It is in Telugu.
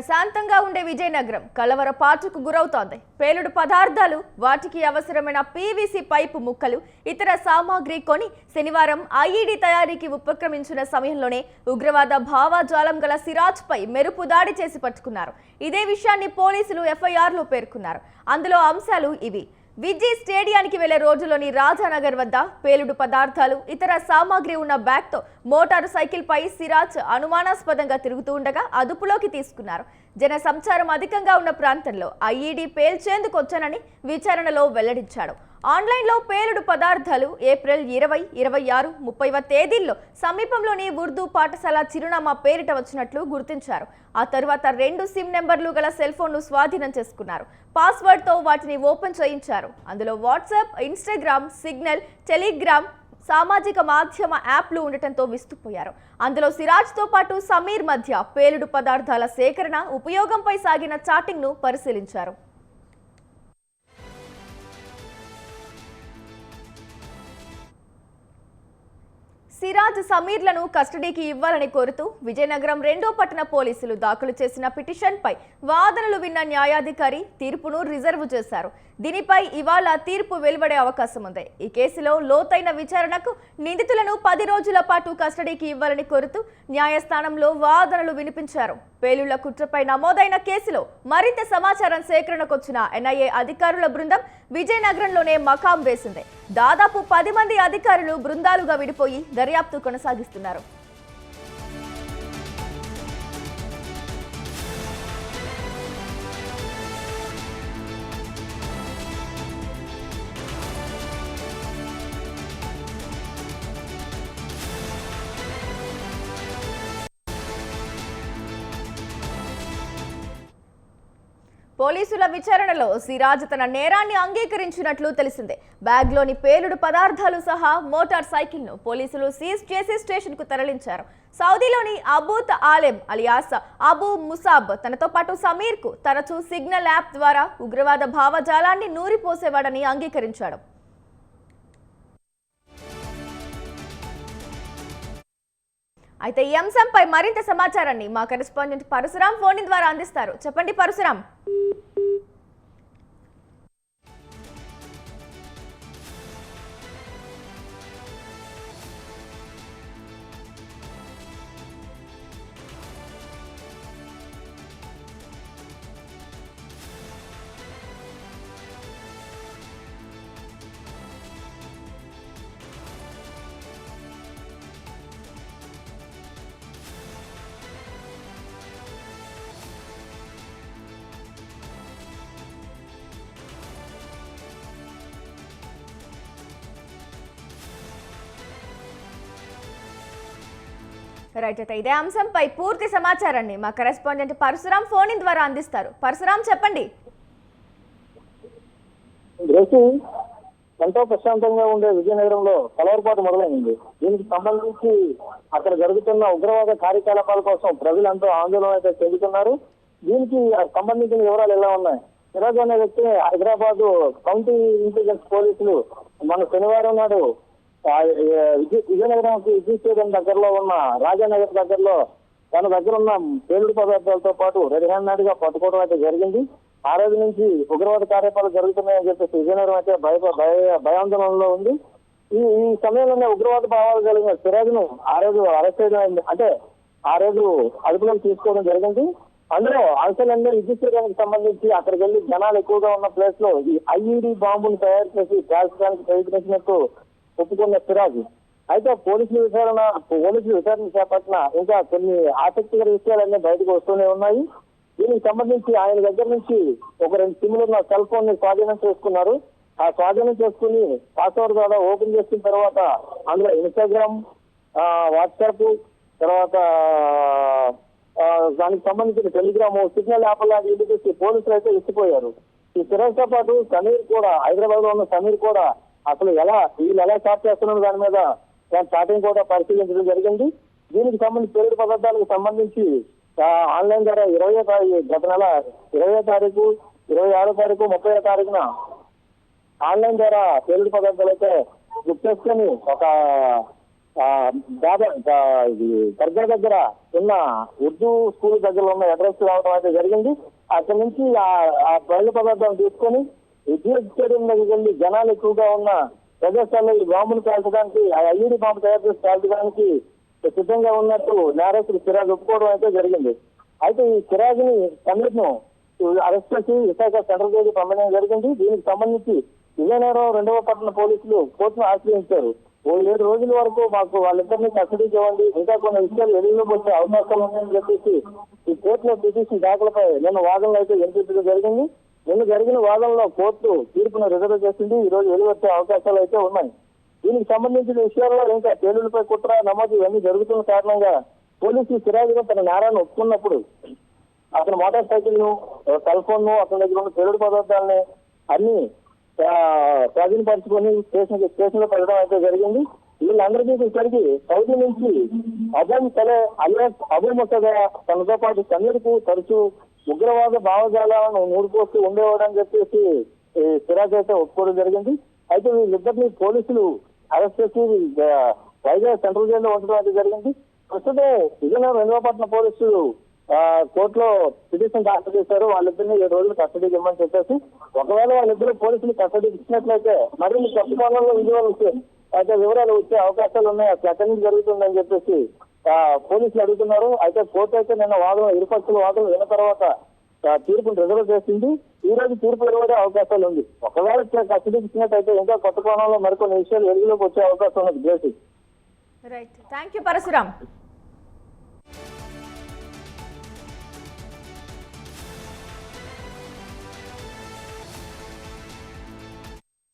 ప్రశాంతంగా ఉండే విజయనగరం కలవరపాటుకు గురవుతోంది. పేలుడు పదార్థాలు వాటికి అవసరమైన పీవీసీ పైపు ముక్కలు ఇతర సామాగ్రి కొని శనివారం ఐఈడీ తయారీకి ఉపక్రమించిన సమయంలోనే ఉగ్రవాద భావాజాలం గల సిరాజ్ పై మెరుపు దాడి చేసి పట్టుకున్నారు. ఇదే విషయాన్ని పోలీసులు ఎఫ్ఐఆర్లో పేర్కొన్నారు. అందులో అంశాలు ఇవి. విజీ స్టేడియానికి వెళ్ళే రోజులోని రాజానగర్ వద్ద పేలుడు పదార్థాలు ఇతర సామాగ్రి ఉన్న బ్యాగ్తో మోటారు సైకిల్ పై సిరాజ్ అనుమానాస్పదంగా తిరుగుతూ ఉండగా అదుపులోకి తీసుకున్నారు. జన సంచారం అధికంగా ఉన్న ప్రాంతంలో ఐఈడీ పేల్చేందుకు వచ్చానని విచారణలో వెల్లడించాడు. ఆన్లైన్లో పేలుడు పదార్థాలు ఏప్రిల్ ఇరవై ఇరవై ఆరు ముప్పైవ తేదీల్లో సమీపంలోని ఉర్దూ పాఠశాల చిరునామా పేరిట వచ్చినట్లు గుర్తించారు. ఆ తరువాత రెండు సిమ్ నెంబర్లు గల సెల్ ఫోన్ను స్వాధీనం చేసుకున్నారు. పాస్వర్డ్తో వాటిని ఓపెన్ చేయించారు. అందులో వాట్సాప్ ఇన్స్టాగ్రామ్ సిగ్నల్ టెలిగ్రామ్ సామాజిక మాధ్యమ యాప్లు ఉండటంతో విస్తుపోయారు. అందులో సిరాజ్తో పాటు సమీర్ మధ్య పేలుడు పదార్థాల సేకరణ ఉపయోగంపై సాగిన చాటింగ్ను పరిశీలించారు. సిరాజ్ సమీర్లను కస్టడీకి ఇవ్వాలని కోరుతూ విజయనగరం రెండో పట్టణ పోలీసులు దాఖలు చేసిన పిటిషన్పై వాదనలు విన్న న్యాయాధికారి తీర్పును రిజర్వ్ చేశారు. దీనిపై ఇవాళ తీర్పు వెలువడే అవకాశం ఉంది. ఈ కేసులో లోతైన విచారణకు నిందితులను పది రోజుల పాటు కస్టడీకి ఇవ్వాలని కోరుతూ న్యాయస్థానంలో వాదనలు వినిపించారు. పేలుళ్ళ కుట్రపై నమోదైన కేసులో మరింత సమాచారం సేకరణకొచ్చిన ఎన్ఐఏ అధికారుల బృందం విజయనగరంలోనే మకాం వేసింది. దాదాపు పది మంది అధికారులు బృందాలుగా విడిపోయి దర్యాప్తు కొనసాగిస్తున్నారు. పోలీసుల విచారణలో సిరాజ్ తన నేరాన్ని అంగీకరించినట్లు తెలిసిందే. బ్యాగ్లోని పేలుడు పదార్థాలు సహా మోటార్ సైకిల్ను పోలీసులు సీజ్ చేసి స్టేషన్కు తరలించారు. సౌదీలోని Abuth Alem alias Abu Musab తనతో పాటు సమీర్కు తరచూ సిగ్నల్ యాప్ ద్వారా ఉగ్రవాద భావజాలాన్ని నూరిపోసేవాడని అంగీకరించాడు. అయితే ఈ అంశంపై మరింత సమాచారాన్ని మా కరెస్పాండెంట్ పరశురాం ఫోన్ ద్వారా అందిస్తారు. చెప్పండి పరశురాం రైట్ అయితే ఇదే అంశంపై పూర్తి సమాచారాన్ని మా కరెస్పాండెంట్ పరశురాం ఫోన్ ద్వారా అందిస్తారు. పరశురాం చెప్పండి. ఎంతో ప్రశాంతంగా ఉండే విజయనగరంలో కలవరపాటు మొదలైంది. దీనికి సంబంధించి అక్కడ జరుగుతున్న ఉగ్రవాద కార్యకలాపాల కోసం ప్రజలంతా ఆందోళన అయితే చెందుతున్నారు. దీనికి సంబంధించిన వివరాలు ఎలా ఉన్నాయి? సిరాజ్ అనే వ్యక్తి హైదరాబాద్ కౌంటీ ఇంటెలిజెన్స్ పోలీసులు మన శనివారం నాడు విజయనగరం ఏ, స్టేడియం దగ్గరలో ఉన్న రాజానగర్ దగ్గరలో తన దగ్గర ఉన్న పేలుడు పదార్థాలతో పాటు రెడీ హ్యాండ్గా పట్టుకోవడం అయితే జరిగింది. ఆ రోజు నుంచి ఉగ్రవాద కార్యక్రమాలు జరుగుతున్నాయని చెప్పేసి విజయనగరం అయితే భయ భయ భయాందోళనలో ఉంది. ఈ ఈ సమయంలోనే ఉగ్రవాద భావాలు కలిగిన సిరాజ్ను ఆ రోజు అరెస్ట్ చేయడం అంటే ఆ రోజు అదుపులోకి తీసుకోవడం జరిగింది. అందులో అంశాలన్నీ విద్యుత్తులకు సంబంధించి అక్కడికి వెళ్ళి జనాలు ఎక్కువగా ఉన్న ప్లేస్లో ఈ ఐఈడి బాంబును తయారు చేసి కాల్చడానికి ప్రయత్నించినట్టు ఒప్పుకున్న సిరాజ్. అయితే పోలీసుల విచారణ పోలీసులు విచారణ చేపట్టిన ఇంకా కొన్ని ఆసక్తికర విషయాలన్నీ బయటకు వస్తూనే ఉన్నాయి. దీనికి సంబంధించి ఆయన దగ్గర నుంచి ఒక రెండు సిమ్లు ఉన్న సెల్ ఫోన్ని స్వాధీనం చేసుకున్నారు. ఆ స్వాధీనం చేసుకుని పాస్వర్డ్ ద్వారా ఓపెన్ చేసిన తర్వాత అందులో ఇన్స్టాగ్రామ్ వాట్సాప్ తర్వాత దానికి సంబంధించిన టెలిగ్రామ్ సిగ్నల్ యాప్ లాంటి ఇంటికి పోలీసులు అయితే ఇచ్చిపోయారు ఈ సిరాజ్తో పాటు సమీర్ కూడా హైదరాబాద్లో ఉన్న సమీర్ కూడా అసలు ఎలా వీళ్ళు ఎలా స్టార్ట్ చేస్తున్నారు దాని మీద? దాని చాటింగ్ కూడా పరిశీలించడం జరిగింది. దీనికి సంబంధించి పేరుడు పదార్థాలకు సంబంధించి ఆన్లైన్ ద్వారా ఇరవై తారీఖు గత నెల ఇరవై తారీఖు ఇరవై ఆరో తారీఖు ముప్పై తారీఖున ఆన్లైన్ ద్వారా పేలుడు పదార్థాలు అయితే బుక్ చేసుకొని ఒక ఇది దర్గా దగ్గర ఉన్న ఉర్దూ స్కూల్ దగ్గర ఉన్న అడ్రస్ రావడం అయితే జరిగింది. అక్కడి నుంచి ఆ- ఆ బయలు పదార్థం తీసుకొని విద్యుత్ స్టేడియం దగ్గరికి వెళ్ళి జనాలు ఎక్కువగా ఉన్న ప్రదేశాల్లో ఈ బాంబులు కాల్చడానికి ఆ ఐఈడి బాంబు తయారు చేసి కాల్చడానికి సిద్ధంగా ఉన్నట్టు నేరస్తుడు సిరాజ్ ఒప్పుకోవడం అయితే జరిగింది. అయితే ఈ సిరాజ్ని కమిట్ను అరెస్ట్ చేసి విశాఖ సెంట్రల్ జైలు పంపడం జరిగింది. దీనికి సంబంధించి విజయనగరం రెండవ పట్టణ పోలీసులు కోర్టును ఆశ్రయించారు. ఓ ఏడు రోజుల వరకు మాకు వాళ్ళిద్దరిని కస్టడీకి ఇవ్వండి ఇంకా కొన్ని విషయాలు వెలుగులోకి వచ్చే అవకాశాలు ఉన్నాయని చెప్పేసి ఈ కోర్టులో పిటిషన్ దాఖలపై నిన్న వాదనలు అయితే వినిపించడం జరిగింది. నిన్న జరిగిన వాదనలో కోర్టు తీర్పును రిజర్వ్ చేసింది. ఈ రోజు వెలువచ్చే అవకాశాలు అయితే ఉన్నాయి. దీనికి సంబంధించిన విషయాల్లో ఇంకా పేలులపై కుట్ర నమోదు ఇవన్నీ జరుగుతున్న కారణంగా పోలీసులు సిరాజుగా తన నేరాన్ని ఒప్పుకున్నప్పుడు అతని మోటార్ సైకిల్ను సెల్ ఫోన్ను అతని దగ్గర ఉన్న పేలుడు పదార్థాలని అన్ని స్వాధీనపరచుకొని స్టేషన్ స్టేషన్లో పెట్టడం అయితే జరిగింది. వీళ్ళందరికీ ఇక్కడికి సౌదీ నుంచి అబం సలే అలియాస్ అబుల్ ముసగా తనతో పాటు కన్నీరుకు తరచూ ఉగ్రవాద భావజాలను నూరిపోస్తూ ఉండేవాడని చెప్పేసి స్థిరాచేత సిరాజ్ అయితే ఒప్పుకోవడం జరిగింది. అయితే వీళ్ళిద్దరిని పోలీసులు అరెస్ట్ చేసి వైజాగ్ సెంట్రల్ జైల్లో ఉండడం అది జరిగింది. ప్రస్తుతం విజయనగరం వెనుకపట్నం పోలీసులు కోర్టులో పిటిషన్ దాఖలు చేశారు. వాళ్ళిద్దరిని ఏడు రోజులు కస్టడీకి ఇవ్వమని చెప్పేసి ఒకవేళ వాళ్ళిద్దరు పోలీసులు కస్టడీకి ఇచ్చినట్లయితే మరిన్ని తప్పుకోవడంలో విజయాలు వచ్చే అయితే వివరాలు వచ్చే అవకాశాలు ఉన్నాయి. అసలు ఎక్కడి నుంచి జరుగుతుందని చెప్పేసి పోలీసులు అడుగుతున్నారు. అయితే కోర్టు అయితే నిన్న వాదన ఇరుపక్షుల వాదన విన్న తర్వాత తీర్పును రిజర్వ్ చేసింది. ఈ రోజు తీర్పు వెలువడే అవకాశాలు ఉంది. ఒకవేళ ఇట్లా కస్టడీకి ఇచ్చినట్టయితే ఇంకా కొత్త కోణంలో మరికొన్ని విషయాలు వెలుగులోకి వచ్చే అవకాశం ఉన్నది. JC. Right thank you Parashuram